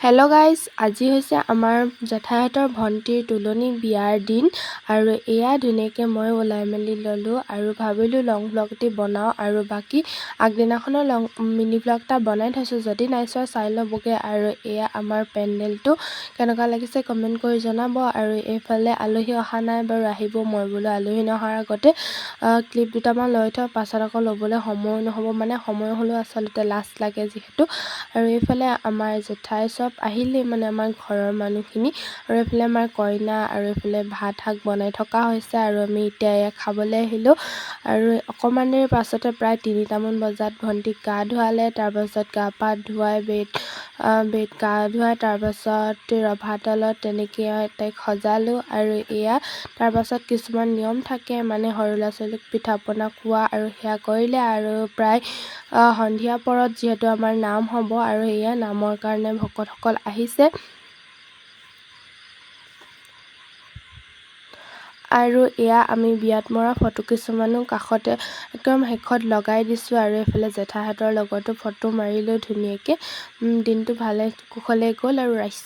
Hello guys আজি হৈছে আমাৰ জেঠাইহঁতৰ ভণ্টিৰ তুলনি বিয়াৰ দিন আৰু এয়া ধুনীয়াকৈ মই ওলাই মেলি ল'লোঁ আৰু ভাবিলোঁ লং ব্লগ এটি বনাওঁ আৰু বাকী আগদিনাখনৰ লং মিনি ব্লগ এটা বনাই থৈছোঁ। যদি নাই চোৱা চাই ল'বগৈ আৰু এয়া আমাৰ পেণ্ডেলটো কেনেকুৱা লাগিছে কমেণ্ট কৰি জনাব আৰু এইফালে আলহী অহা নাই বাৰু আহিব মই বোলো আলহী নহাৰ আগতে ক্লিপ দুটামান লৈ থওঁ পাছত আকৌ ল'বলৈ সময় নহ'ব মানে সময় হ'লেও আচলতে লাজ লাগে যিহেতু। আৰু এইফালে আমাৰ জেঠাই চব চব আহিলেই মানে আমাৰ ঘৰৰ মানুহখিনি আৰু এইফালে আমাৰ কইনা আৰু এইফালে ভাত শাক বনাই থকা হৈছে আৰু আমি এতিয়া এয়া খাবলৈ আহিলোঁ। আৰু অকণমান দেৰি পাছতে প্ৰায় তিনিটামান বজাত ভণ্টিক গা ধুৱালে তাৰপাছত গা পা ধুৱাই বেড বেড গা ধুৱাই তাৰপাছত ৰভা তলত তেনেকৈ তাইক সজালোঁ আৰু এয়া তাৰপাছত কিছুমান নিয়ম থাকে মানে সৰু ল'ৰা ছোৱালীক পিঠা পনা খোৱা আৰু সেয়া কৰিলে আৰু প্ৰায় সন্ধিয়া পৰত যিহেতু আমাৰ নাম হ'ব আৰু এয়া নামৰ কাৰণে ভকত সকল আহিছে। আৰু এয়া আমি বিয়াত মৰা ফটো কিছুমানো কাষতে একদম শেষত লগাই দিছোঁ আৰু এইফালে জেঠাহঁতৰ লগতো ফটো মাৰিলোঁ ধুনীয়াকৈ। দিনটো ভালে কুশলে গ'ল আৰু ৰাইচ